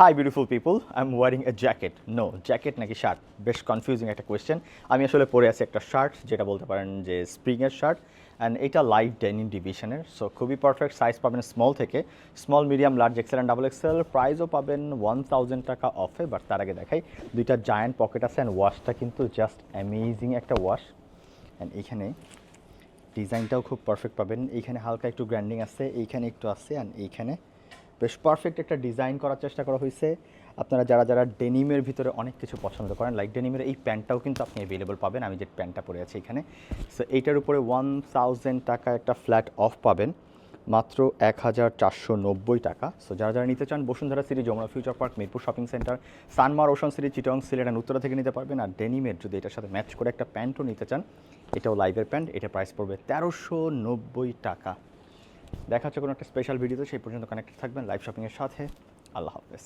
Hi beautiful people I am wearing a jacket no jacket নাকি shirt বেশ confusing একটা question আমি আসলে পরে আছি একটা শার্ট যেটা বলতে পারেন যে স্প্রিংয়ের শার্ট অ্যান্ড এটা লাইভ ডেনিম ডিভিশনের সো খুবই পারফেক্ট সাইজ পাবেন স্মল থেকে। Small medium large XL and double XL প্রাইসও পাবেন ওয়ান থাউজেন্ড টাকা অফে বাট তার আগে দেখাই, দুইটা জায়ান্ট পকেট আছে অ্যান্ড ওয়াশটা কিন্তু জাস্ট অ্যামেজিং একটা ওয়াশ অ্যান্ড এইখানে ডিজাইনটাও খুব পারফেক্ট পাবেন। এইখানে হালকা একটু গ্র্যান্ডিং আছে এইখানে একটু আছে অ্যান্ড এইখানে বেশ পারফেক্ট একটা ডিজাইন করার চেষ্টা করা হয়েছে। আপনারা যারা যারা ডেনিমের ভিতরে অনেক কিছু পছন্দ করেন লাইক ডেনিমের এই প্যান্টটাও কিন্তু আপনি অ্যাভেলেবল পাবেন। আমি যে প্যান্টটা পরে আছি এখানে। সো এইটার উপরে ওয়ান টাকা একটা ফ্ল্যাট অফ পাবেন। মাত্র এক হাজার চারশো নব্বই টাকা। সো যারা যারা নিতে চান, Bashundhara City, Jamuna Future Park, Mirpur Shopping Centre Sanmar Ocean City Chittagong Sylhet and Uttara থেকে নিতে পারবেন। আর ডেনিমের যদি এটার সাথে ম্যাচ করে একটা প্যান্টও নিতে চান, এটাও লাইভের প্যান্ট। এটা প্রাইস পড়বে তেরোশো নব্বই টাকা। দেখা হচ্ছে কোনো একটা স্পেশাল ভিডিওতে সেই পর্যন্ত কানেক্টেড থাকবেন লাইভ শপিংয়ের সাথে। আল্লাহ হাফেজ।